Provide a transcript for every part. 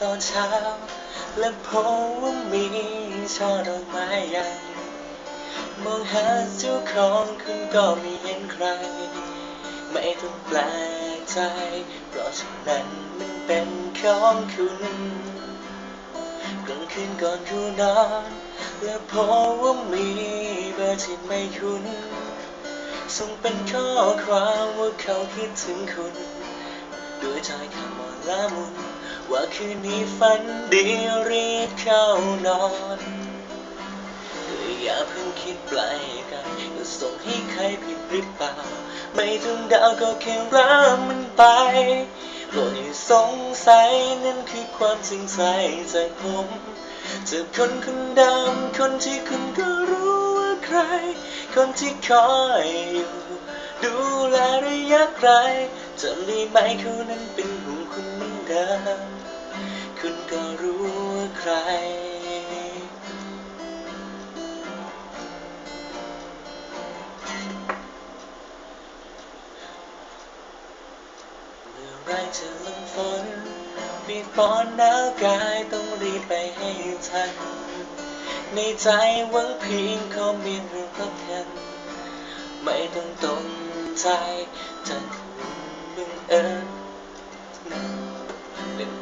ตอนเช้า และพบว่ามีช่อดอกไม้ใหญ่ มองหาเจ้าของคุณก็ไม่เห็นใคร ไม่ต้องแปลกใจ เพราะฉะนั้นมันเป็นของคุณกลางคืนก่อนคุณนอน และพบว่ามีเบอร์ที่ไม่คุ้นส่งเป็นข้อความว่าเขาคิดถึงคุณ ด้วยถ้อยคำอ่อนละมุนว่าคืนนี้ฝันดีรีบเข้านอนอย่าเพิ่งคิดไกลกันจะส่งให้ใครผิดหรือเปล่า ไม่ต้องดาวก็แค่รับมันไปโปรดอย่าสงสัยนั่นคือความจริงใจจากผมจากคนคนเดิมคนที่คุณก็รู้ว่าใคร คนที่คอยอยู่ ระยะไกลจำได้ไหมเขานั้นเป็นห่วงคุณเหมือนเดิมคุณก็รู้ว่าใคร เมื่อไรจะลงฝนปีปอนหนาวกายต้องรีบไปให้ทัน ในใจหวังเพียงขอมีเรื่องรักกันไม่ต้องตรง ใจถ้าคือมึงเอิญนั่นหนึ่ง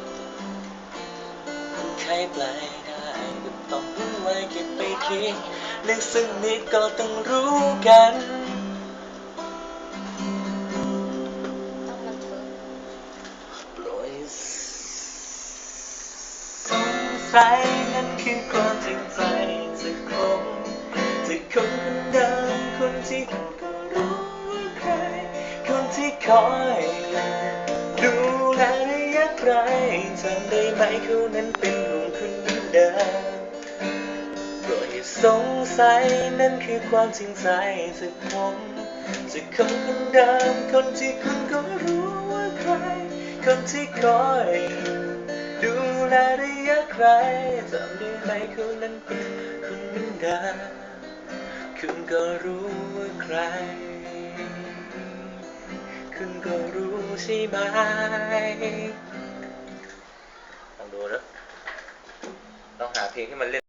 ใครแปลายได้ก็ต้องไว้เก็บไปคิดเรื่องซึ่งนี้ก็ต้องรู้กันโปสงสัยนั่นคือความจริงใจจะคงจะคงเดิ ที่คอย ดูแลระยะไกลจำได้ไหมเขานั้นเป็นห่วงคุณเหมือนเดิมโปรดอย่าสงสัยนั่นคือความจริงใจจากผมจากคนคนเดิมคนที่คุณก็รู้ว่าใคร คนที่คอย ดูแลระยะไกลจำได้ไหมเขานั้นเป็นคนเหมือนเดิมคุณก็รู้ว่าใคร คุณก็รู้ใช่ไหมลองดูนะต้องหาเพลงที่มันเล่น